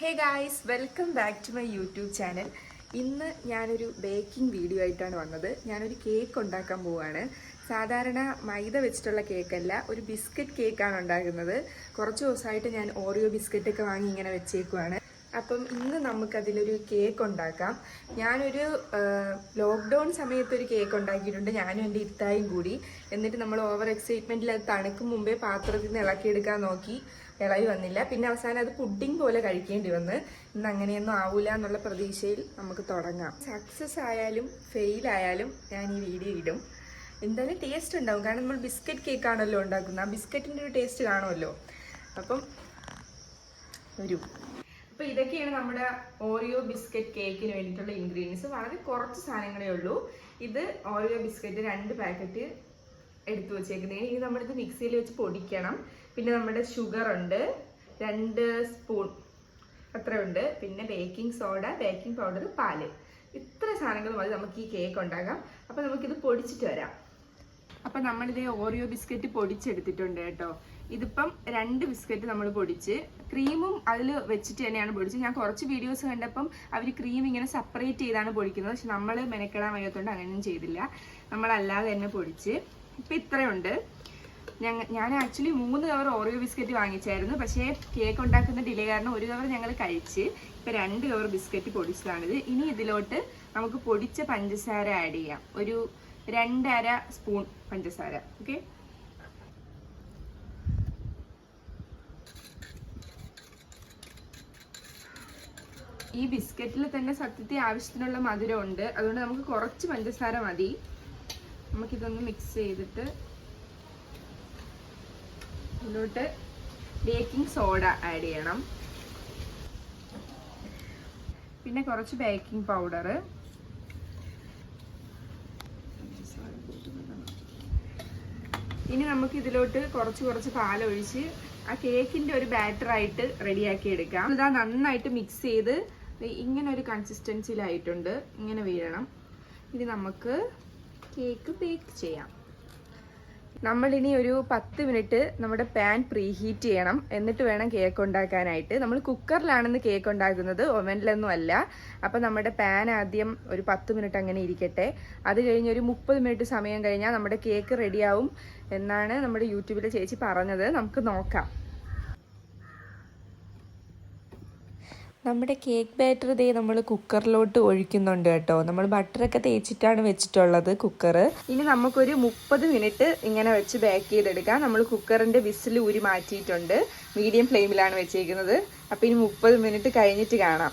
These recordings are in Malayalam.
Hey guys welcome back to my YouTube channel ഇന്ന് ഞാനൊരു ബേക്കിംഗ് വീഡിയോ ആയിട്ടാണ് വന്നത്. ഞാനൊരു കേക്ക് ഉണ്ടാക്കാൻ പോവുകയാണ് സാധാരണ മൈദ വെച്ചിട്ടുള്ള കേക്കല്ല ഒരു ബിസ്ക്കറ്റ് കേക്കാണ് ഉണ്ടാക്കുന്നത്. കുറച്ച് ദിവസമായിട്ട് ഞാൻ ഓറിയോ ബിസ്ക്കറ്റൊക്കെ വാങ്ങി ഇങ്ങനെ വെച്ചേക്കുവാണ്. അപ്പം ഇന്ന് നമുക്കതിലൊരു കേക്ക് ഉണ്ടാക്കാം. ഞാനൊരു ലോക്ക്ഡൗൺ സമയത്ത് ഒരു കേക്ക് ഉണ്ടാക്കിയിട്ടുണ്ട്. ഞാനും എന്റെ ഇത്തായും കൂടി. എന്നിട്ട് നമ്മൾ ഓവർ എക്സൈറ്റ്മെന്റിൽ അത് തണുക്കും മുമ്പേ പാത്രത്തിൽ നിന്ന് ഇളക്കിയെടുക്കാൻ നോക്കി. ഇളകി വന്നില്ല. പിന്നെ അവസാനം അത് പുഡിംഗ് പോലെ കഴിക്കേണ്ടി വന്ന്. ഇന്ന് അങ്ങനെയൊന്നും ആവൂല എന്നുള്ള പ്രതീക്ഷയിൽ നമുക്ക് തുടങ്ങാം. സക്സസ് ആയാലും ഫെയിൽ ആയാലും ഞാൻ ഈ വീഡിയോ ഇടും. എന്തായാലും ടേസ്റ്റ് ഉണ്ടാവും. കാരണം നമ്മൾ ബിസ്ക്കറ്റ് കേക്കാണല്ലോ ഉണ്ടാക്കുന്നത്. ആ ബിസ്ക്കറ്റിന്റെ ഒരു ടേസ്റ്റ് കാണുമല്ലോ. അപ്പം ഒരു അപ്പൊ ഇതൊക്കെയാണ് നമ്മുടെ ഓറിയോ ബിസ്ക്കറ്റ് കേക്കിന് വേണ്ടിയിട്ടുള്ള ഇൻഗ്രീഡിയൻസ് വളരെ കുറച്ച് സാധനങ്ങളേ ഉള്ളൂ. ഇത് ഓറിയോ ബിസ്ക്കറ്റ് രണ്ട് പാക്കറ്റ് എടുത്തു വെച്ചേക്കുന്നത് ഇനി നമ്മളിത് മിക്സിയിൽ വെച്ച് പൊടിക്കണം. പിന്നെ നമ്മുടെ ഷുഗർ ഉണ്ട്. രണ്ട് സ്പൂൺ അത്രയുണ്ട് പിന്നെ ബേക്കിംഗ് സോഡ ബേക്കിംഗ് പൗഡർ പാൽ. ഇത്ര സാധനങ്ങൾ മതി നമുക്ക് ഈ കേക്ക് ഉണ്ടാക്കാം. അപ്പോൾ നമുക്കിത് പൊടിച്ചിട്ട് വരാം. അപ്പൊ നമ്മളിത് ഓറിയോ ബിസ്ക്കറ്റ് പൊടിച്ചെടുത്തിട്ടുണ്ട് കേട്ടോ. ഇതിപ്പം രണ്ട് ബിസ്ക്കറ്റ് നമ്മൾ പൊടിച്ച് ക്രീമും അതിൽ വെച്ചിട്ട് തന്നെയാണ് പൊടിച്ച് ഞാൻ കുറച്ച് വീഡിയോസ് കണ്ടപ്പം അവർ ക്രീം ഇങ്ങനെ സെപ്പറേറ്റ് ചെയ്താണ് പൊടിക്കുന്നത്. പക്ഷെ നമ്മൾ മെനക്കെടാൻ വയ്യാത്തതുകൊണ്ട് അങ്ങനെയൊന്നും ചെയ്തില്ല. നമ്മളല്ലാതെ തന്നെ പൊടിച്ച്. ഇപ്പം ഇത്രയുണ്ട്. ഞങ്ങൾ ഞാൻ ആക്ച്വലി മൂന്ന് കവർ ഓറിയോ ബിസ്ക്കറ്റ് വാങ്ങിച്ചായിരുന്നു. പക്ഷേ കേക്ക് ഉണ്ടാക്കുന്ന ഡിലേ കാരണം ഒരു കവർ ഞങ്ങൾ കഴിച്ച് ഇപ്പം രണ്ട് കവർ ബിസ്ക്കറ്റ് പൊടിച്ചതാണിത് ഇനി ഇതിലോട്ട് നമുക്ക് പൊടിച്ച പഞ്ചസാര ആഡ് ചെയ്യാം. ഒരു രണ്ടര സ്പൂൺ പഞ്ചസാര. ഓക്കെ ഈ ബിസ്ക്കറ്റിൽ തന്നെ സത്യത്തെ ആവശ്യത്തിനുള്ള മധുരം ഉണ്ട് അതുകൊണ്ട് നമുക്ക് കുറച്ച് പഞ്ചസാര മതി. നമുക്കിതൊന്ന് മിക്സ് ചെയ്തിട്ട് ഇതിലോട്ട് ബേക്കിംഗ് സോഡ ആഡ് ചെയ്യണം. പിന്നെ കുറച്ച് ബേക്കിംഗ് പൗഡർ ഇനി നമുക്ക് ഇതിലോട്ട് കുറച്ച് കുറച്ച് പാലൊഴിച്ച് ആ കേക്കിന്റെ ഒരു ബാറ്റർ ആയിട്ട് റെഡിയാക്കി എടുക്കാം. ഇതാ നന്നായിട്ട് മിക്സ് ചെയ്ത് ഇങ്ങനെ ഒരു കൺസിസ്റ്റൻസിയിലായിട്ടുണ്ട് ഇങ്ങനെ വീഴണം. ഇനി നമുക്ക് കേക്ക് ബേക്ക് ചെയ്യാം. നമ്മളിനി ഒരു പത്ത് മിനിറ്റ് നമ്മുടെ പാൻ പ്രീഹീറ്റ് ചെയ്യണം. എന്നിട്ട് വേണം കേക്ക് ഉണ്ടാക്കാനായിട്ട്. നമ്മൾ കുക്കറിലാണെന്ന് കേക്ക് ഉണ്ടാക്കുന്നത് ഒവനിലൊന്നും അല്ല. അപ്പം നമ്മുടെ പാൻ ആദ്യം ഒരു പത്ത് മിനിറ്റ് അങ്ങനെ ഇരിക്കട്ടെ. അത് കഴിഞ്ഞ് ഒരു മുപ്പത് മിനിറ്റ് സമയം കഴിഞ്ഞാൽ നമ്മുടെ കേക്ക് റെഡിയാവും എന്നാണ് നമ്മുടെ യൂട്യൂബിലെ ചേച്ചി പറഞ്ഞത്. നമുക്ക് നോക്കാം. നമ്മുടെ കേക്ക് ബാറ്റർ ഇതേ നമ്മൾ കുക്കറിലോട്ട് ഒഴിക്കുന്നുണ്ട് കേട്ടോ. നമ്മൾ ബട്ടറൊക്കെ തേച്ചിട്ടാണ് വെച്ചിട്ടുള്ളത് കുക്കർ. ഇനി നമുക്കൊരു മുപ്പത് മിനിറ്റ് ഇങ്ങനെ വെച്ച് ബേക്ക് ചെയ്തെടുക്കാം. നമ്മൾ കുക്കറിന്റെ വിസിൽ ഊരി മാറ്റിയിട്ടുണ്ട്. മീഡിയം ഫ്ലെയിമിലാണ് വെച്ചേക്കുന്നത്. അപ്പോൾ ഇനി മുപ്പത് മിനിറ്റ് കഴിഞ്ഞിട്ട് കാണാം.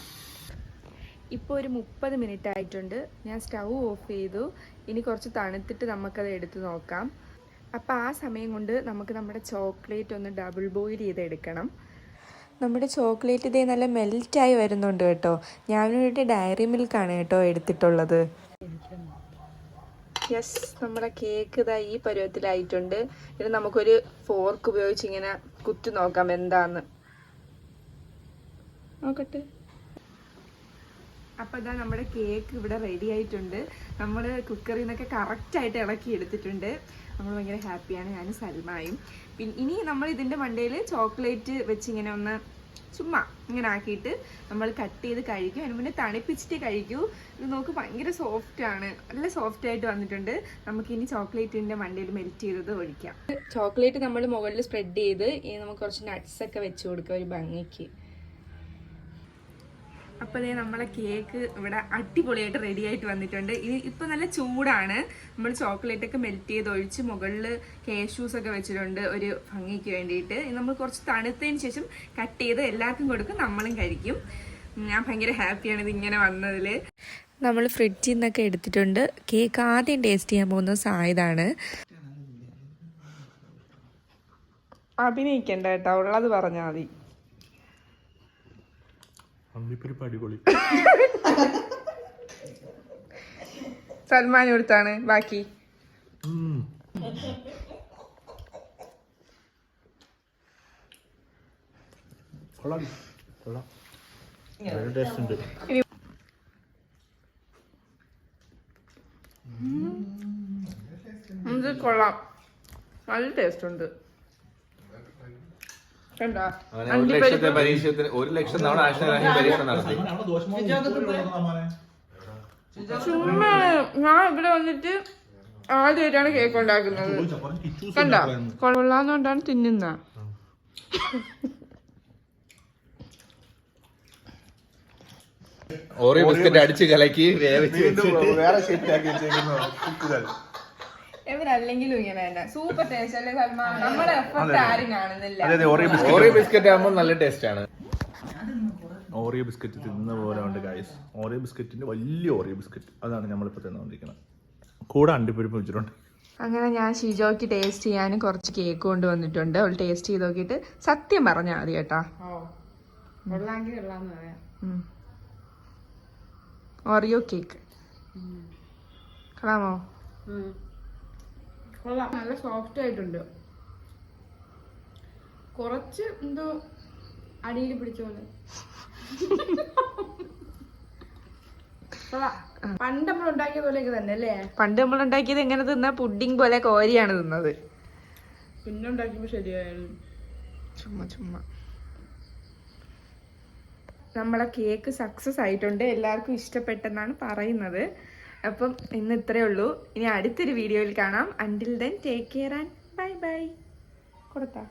ഇപ്പോൾ ഒരു മുപ്പത് മിനിറ്റ് ആയിട്ടുണ്ട്. ഞാൻ സ്റ്റൗ ഓഫ് ചെയ്തു. ഇനി കുറച്ച് തണുത്തിട്ട് നമുക്കത് എടുത്ത് നോക്കാം. അപ്പോൾ ആ സമയം കൊണ്ട് നമുക്ക് നമ്മുടെ ചോക്ലേറ്റ് ഒന്ന് ഡബിൾ ബോയിൽ ചെയ്തെടുക്കണം. നമ്മുടെ ചോക്ലേറ്റ് ഇതേ നല്ല മെൽറ്റായി വരുന്നുണ്ട് കേട്ടോ. ഞാനൊരു ഡയറി മിൽക്കാണ് കേട്ടോ എടുത്തിട്ടുള്ളത്. യെസ് നമ്മുടെ കേക്ക് ഇതാ ഈ പരുവത്തിലായിട്ടുണ്ട്. ഇത് നമുക്കൊരു ഫോർക്ക് ഉപയോഗിച്ച് ഇങ്ങനെ കുത്തി നോക്കാം എന്താന്ന്. നോക്കട്ടെ. അപ്പോൾ ഇതാ നമ്മുടെ കേക്ക് ഇവിടെ റെഡി ആയിട്ടുണ്ട്. നമ്മൾ കുക്കറിൽ നിന്നൊക്കെ കറക്റ്റായിട്ട് ഇളക്കി എടുത്തിട്ടുണ്ട്. നമ്മൾ ഭയങ്കര ഹാപ്പിയാണ്. ഞാനും സൽമായും. പിന്നെ ഇനി നമ്മൾ ഇതിന്റെ മണ്ടയിൽ ചോക്ലേറ്റ് വെച്ച് ഇങ്ങനെ ഒന്ന് ചുമ്മാ ഇങ്ങനെ ആക്കിയിട്ട് നമ്മൾ കട്ട് ചെയ്ത് കഴിക്കും. അതിന് മുന്നേ തണുപ്പിച്ചിട്ട് കഴിക്കൂ. ഇത് നോക്ക് ഭയങ്കര സോഫ്റ്റ് ആണ്. നല്ല സോഫ്റ്റ് ആയിട്ട് വന്നിട്ടുണ്ട്. നമുക്ക് ഇനി ചോക്ലേറ്റിന്റെ മണ്ടയിൽ മെൽറ്റ് ചെയ്തത് ഒഴിക്കാം. ചോക്ലേറ്റ് നമ്മൾ മുകളിൽ സ്പ്രെഡ് ചെയ്ത് നമുക്ക് കുറച്ച് നട്ട്സ് ഒക്കെ വെച്ച് കൊടുക്കാം ഒരു ഭംഗിക്ക്. അപ്പോൾ ദേ നമ്മളെ കേക്ക് ഇവിടെ അടിപൊളിയായിട്ട് റെഡി ആയിട്ട് വന്നിട്ടുണ്ട്. ഇനി ഇപ്പൊ നല്ല ചൂടാണ്. നമ്മൾ ചോക്ലേറ്റ് ഒക്കെ മെൽറ്റ് ചെയ്ത് ഒഴിച്ച് മുകളിൽ കേഷ്യൂസ് ഒക്കെ വെച്ചിട്ടുണ്ട് ഒരു ഭംഗിക്ക് വേണ്ടിയിട്ട്. ഇനി നമ്മൾ കുറച്ച് തണുത്തതിന് ശേഷം കട്ട് ചെയ്ത് എല്ലാവർക്കും കൊടുക്കും നമ്മളും കഴിക്കും. ഞാൻ ഭയങ്കര ഹാപ്പിയാണ് ഇത് ഇങ്ങനെ വന്നതിൽ നമ്മൾ ഫ്രിഡ്ജിൽ നിന്നൊക്കെ എടുത്തിട്ടുണ്ട്. കേക്ക് ആദ്യം ടേസ്റ്റ് ചെയ്യാൻ പോകുന്ന സായതാണ്. അഭിനയിക്കണ്ട കേട്ടോ ഉള്ളത് പറഞ്ഞാൽ മതി. അമ്മിപ്പരിപ്പ് അടിപൊളി സൽമാൻ കൊടുത്താണ് ബാക്കി ഉം. കൊള്ളാം കൊള്ളാം നല്ല ടേസ്റ്റ് ഉണ്ട് കൊള്ളാം നല്ല ടേസ്റ്റ് ഉണ്ട് കണ്ടോ? അങ്ങനെ ഒരു ലക്ഷത്തെ പരീക്ഷത്തിന് ഒരു ലക്ഷം തവണ ആശാരാഹി പരീക്ഷ നടത്തി. ചുമ്മാ ഞാൻ ഇവിടെ വന്നിട്ട് ആദ്യമായിട്ടാണ് കേക്ക് ഉണ്ടാക്കുന്നത്. കണ്ട? കൊള്ളാന്നോണ്ടാണ് തിന്നുന്ന. ഓറിയോ ബിസ്ക്കറ്റ് അടിച്ച് കലക്കി വേവിച്ച് വേറെ ഷേപ്പിൽ ആക്കി വെച്ചേക്കുന്നു ഇവരല്ലെങ്കിലും ഇങ്ങനെ തന്നെ. സൂപ്പർ ടേസ്റ്റ് അല്ലേ സൽമാൻ നമ്മുടെ എഫർട്ട് ആരും കാണുന്നില്ല അതെ. അതെ ഓറിയോ ബിസ്ക്കറ്റ് ഓറിയോ ബിസ്ക്കറ്റ് ആകുമ്പോൾ നല്ല ടേസ്റ്റ് ആണ്. ഓറിയോ ബിസ്ക്കറ്റ് തിന്ന പോലെ ഉണ്ട് ഗായ്സ് ഓറിയോ ബിസ്ക്കറ്റിന്റെ വലിയ ഓറിയോ ബിസ്ക്കറ്റ് അതാണ് നമ്മളിപ്പോൾ തിന്നുകൊണ്ടിരിക്കുന്നത്. കൂടെ അണ്ടിപ്പരിപ്പ് വെച്ചിട്ടുണ്ട്. അങ്ങനെ ഞാൻ ഷിജോക്ക് ടേസ്റ്റ് ചെയ്യാനും കുറച്ച് കേക്ക് കൊണ്ടുവന്നിട്ടുണ്ട് അവൾ ടേസ്റ്റ് ചെയ്ത് നോക്കിയിട്ട് സത്യം പറഞ്ഞാൽ മതി കേട്ടാ. ഓറിയോ കേക്ക് കളാമോ? കൊള്ളാം. നല്ല സോഫ്റ്റ് ആയിട്ടുണ്ട്. കുറച്ച് എന്തോ അടിയിൽ പിടിച്ചോണ്ട് പണ്ട് നമ്മൾ ഉണ്ടാക്കിയ പോലെയൊക്കെ തന്നെ അല്ലേ? പണ്ട് നമ്മൾ ഉണ്ടാക്കിയത് എങ്ങനെ തിന്ന പുഡിംഗ് പോലെ കോരിയാണ് തിന്നത്. പിന്നെ ഉണ്ടാക്കിയപ്പോ ശരിയായാലും. ചുമ്മാ ചുമ്മാ. നമ്മളെ കേക്ക് സക്സസ് ആയിട്ടുണ്ട്. എല്ലാവർക്കും ഇഷ്ടപ്പെട്ടെന്നാണ് പറയുന്നത്. അപ്പം ഇന്ന് ഇത്രയേ ഉള്ളൂ. ഇനി അടുത്തൊരു വീഡിയോയിൽ കാണാം. Until then take care and bye bye കൊടുത്താ.